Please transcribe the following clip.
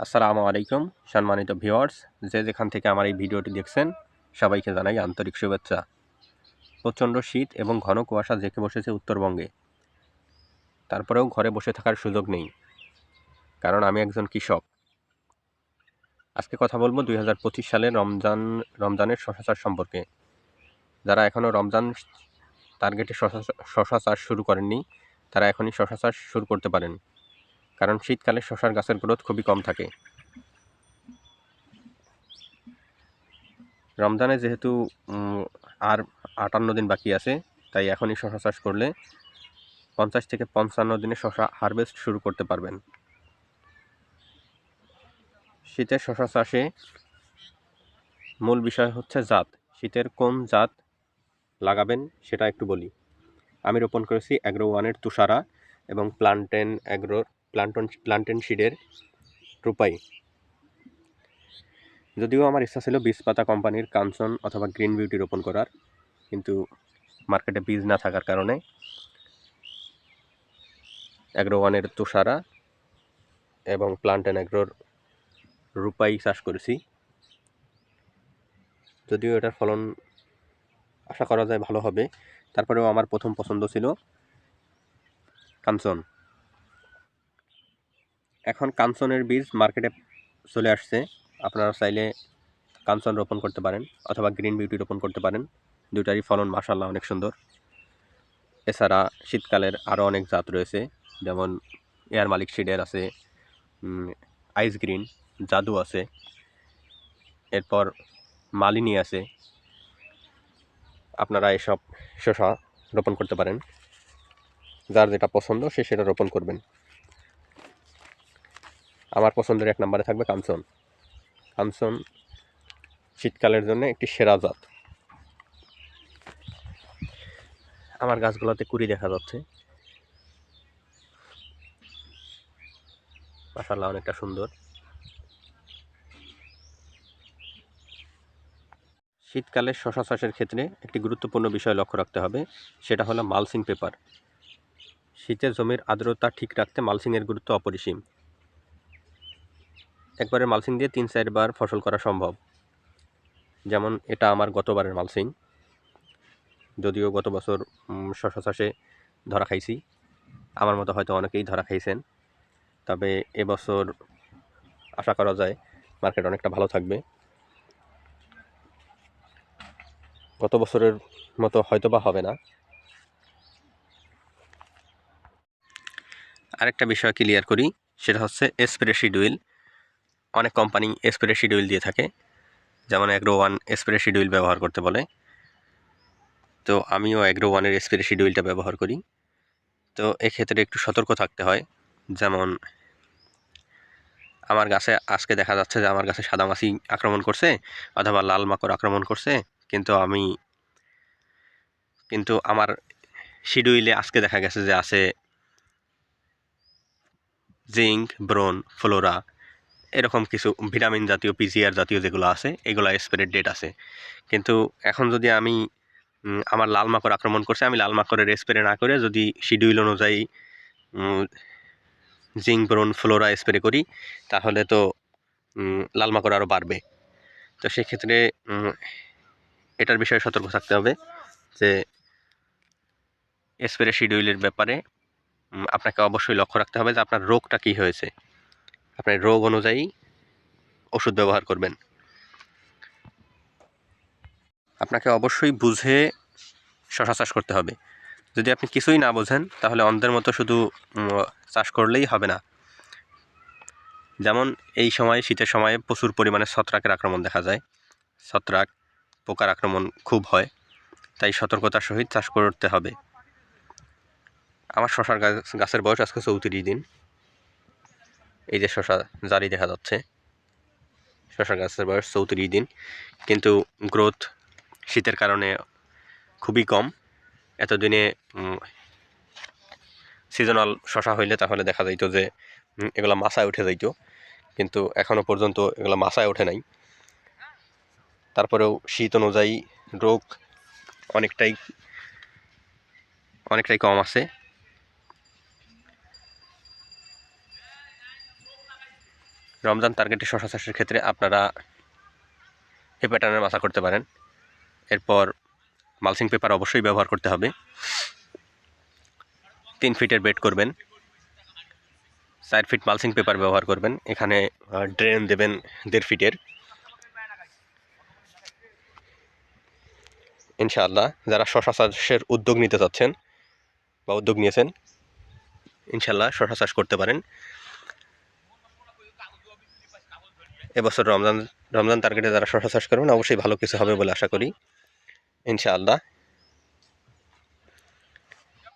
আসসালামু আলাইকুম, সম্মানিত ভিওয়ার্স যে যেখান থেকে আমার এই ভিডিওটি দেখছেন, সবাইকে জানাই আন্তরিক শুভেচ্ছা। প্রচণ্ড শীত এবং ঘন কুয়াশা জেঁকে বসেছে উত্তরবঙ্গে। তারপরেও ঘরে বসে থাকার সুযোগ নেই, কারণ আমি একজন কৃষক। আজকে কথা বলব দুই হাজার পঁচিশ সালে রমজান, রমজানের শশা চাষ সম্পর্কে। যারা এখনও রমজান টার্গেটে শশা শশা চাষ শুরু করেননি, তারা এখনই শশা চাষ শুরু করতে পারেন। কারণ শীতকালে শশার গাছের গ্রোথ খুবই কম থাকে। রমজানে যেহেতু আর আটান্ন দিন বাকি আছে, তাই এখনই শশা চাষ করলে পঞ্চাশ থেকে পঞ্চান্ন দিনে শশা হারভেস্ট শুরু করতে পারবেন। শীতের শশা চাষে মূল বিষয় হচ্ছে জাত। শীতের কোন জাত লাগাবেন সেটা একটু বলি। আমি রোপণ করেছি অ্যাগ্রো ওয়ানের তুষারা এবং প্লান্টেন অ্যাগ্রোর প্লান্টন, প্লান্টেন শিডের রূপাই। যদিও আমার ইচ্ছা ছিল বীজ পাতা কোম্পানির কাঞ্চন অথবা গ্রিন বিউটি রোপণ করার, কিন্তু মার্কেটে বীজ না থাকার কারণে অ্যাগ্রো ওয়ানের তুষারা এবং প্লান্টেন অ্যাগ্রোর রূপাই চাষ করেছি। যদিও এটার ফলন আশা করা যায় ভালো হবে, তারপরেও আমার প্রথম পছন্দ ছিল কাঞ্চন। এখন কাঞ্চনের বীজ মার্কেটে চলে আসছে। আপনারা চাইলে কাঞ্চন রোপণ করতে পারেন অথবা গ্রিন বিউটি রোপণ করতে পারেন। দুটারই ফলন মাসাল্লাহ অনেক সুন্দর। এছাড়া শীতকালের আরও অনেক জাত রয়েছে, যেমন এয়ার মালিক সিডের আছে আইস গ্রিন, জাদু আছে, এরপর মালিনী আছে। আপনারা এসব শসা রোপণ করতে পারেন। যার যেটা পছন্দ সে সেটা রোপণ করবেন। আমার পছন্দের এক নম্বরে থাকবে কাঞ্চন। কাঞ্চন শীতকালের জন্য একটি সেরা জাত। আমার গাছগুলোতে কুড়ি দেখা যাচ্ছে। মাসাল্লাহ অনেকটা সুন্দর। শীতকালে শশা চাষের ক্ষেত্রে একটি গুরুত্বপূর্ণ বিষয় লক্ষ্য রাখতে হবে, সেটা হলো মালসিং পেপার। শীতের জমির আর্দ্রতা ঠিক রাখতে মালসিংয়ের গুরুত্ব অপরিসীম। একবারে মালসিং দিয়ে তিন চারবার ফসল করা সম্ভব। যেমন এটা আমার গতবারের মালসিং। যদিও গত বছর শশা চাষে ধরা খাইছি। আমার মতো হয়তো অনেকেই ধরা খাইছেন। তবে এবছর আশা করা যায় মার্কেট অনেকটা ভালো থাকবে। গত বছরের মতো হয়তো বা হবে না। আরেকটা বিষয় ক্লিয়ার করি, সেটা হচ্ছে স্প্রে শিডিউল অনেক কোম্পানি স্প্রে শিডিউল দিয়ে থাকে, যেমন অ্যাগ্রো ওয়ান স্প্রে শিডিউল ব্যবহার করতে বলে। তো আমিও অ্যাগ্রো ওয়ানের স্প্রে শিডিউলটা ব্যবহার করি। তো এক্ষেত্রে একটু সতর্ক থাকতে হয়, যেমন আমার গাছে আজকে দেখা যাচ্ছে যে আমার গাছে সাদামাছি আক্রমণ করছে, অথবা লাল মাকড় আক্রমণ করছে, কিন্তু আমি, কিন্তু আমার শিডিউলে আজকে দেখা গেছে যে আছে জিঙ্ক ব্রোন ফ্লোরা এরকম কিছু ভিটামিন জাতীয় পিজিআর জাতীয় যেগুলো আছে, এগুলো স্প্রের ডেট আছে। কিন্তু এখন যদি আমি আমার লাল মাকড় আক্রমণ করছে, আমি লাল মাকড়ের স্প্রে না করে যদি শিডিউল অনুযায়ী জিঙ্ক ব্রোন ফ্লোরা স্প্রে করি, তাহলে তো লাল মাকড় আরও বাড়বে। তো সেক্ষেত্রে এটার বিষয়ে সতর্ক থাকতে হবে যে স্প্রে শিডিউলের ব্যাপারে আপনাকে অবশ্যই লক্ষ্য রাখতে হবে যে আপনার রোগটা কী হয়েছে। আপনার রোগ অনুযায়ী ওষুধ ব্যবহার করবেন। আপনাকে অবশ্যই বুঝে শশা চাষ করতে হবে। যদি আপনি কিছুই না বোঝেন, তাহলে অন্ধের মতো শুধু চাষ করলেই হবে না। যেমন এই সময়, শীতের সময়ে প্রচুর পরিমাণে ছত্রাকের আক্রমণ দেখা যায়। ছত্রাক, পোকার আক্রমণ খুব হয়, তাই সতর্কতার সহিত চাষ করতে হবে। আমার শশার গাছ, গাছের বয়স আজকে চৌত্রিশ দিন। এই যে শশা জারি দেখা যাচ্ছে। শশা গাছের বয়স চৌত্রিশ দিন। কিন্তু গ্রোথ শীতের কারণে খুবই কম। এতদিনে সিজনাল শশা হইলে তাহলে দেখা যাইতো যে এগুলা মাছায় উঠে যাইতো। কিন্তু এখনও পর্যন্ত এগুলো মাছায় ওঠে নাই। তারপরেও শীত অনুযায়ী রোগ অনেকটাই অনেকটাই কম আছে। রমজান টার্গেটে শশা চাষের ক্ষেত্রে আপনারা এই প্যাটার্নের মাছা করতে পারেন। এরপর মালসিং পেপার অবশ্যই ব্যবহার করতে হবে। তিন ফিটের বেড করবেন। চার ফিট মালসিং পেপার ব্যবহার করবেন। এখানে ড্রেন দেবেন দেড় ফিটের ইনশাআল্লাহ, যারা শশা চাষের উদ্যোগ নিতে চাচ্ছেন বা উদ্যোগ নিয়েছেন, ইনশাআল্লাহ শশা চাষ করতে পারেন। এবছর রমজান রমজান টার্গেটে যারা শশা চাষ করবেন, অবশ্যই ভালো কিছু হবে বলে আশা করি। ইনশাআল্লাহ।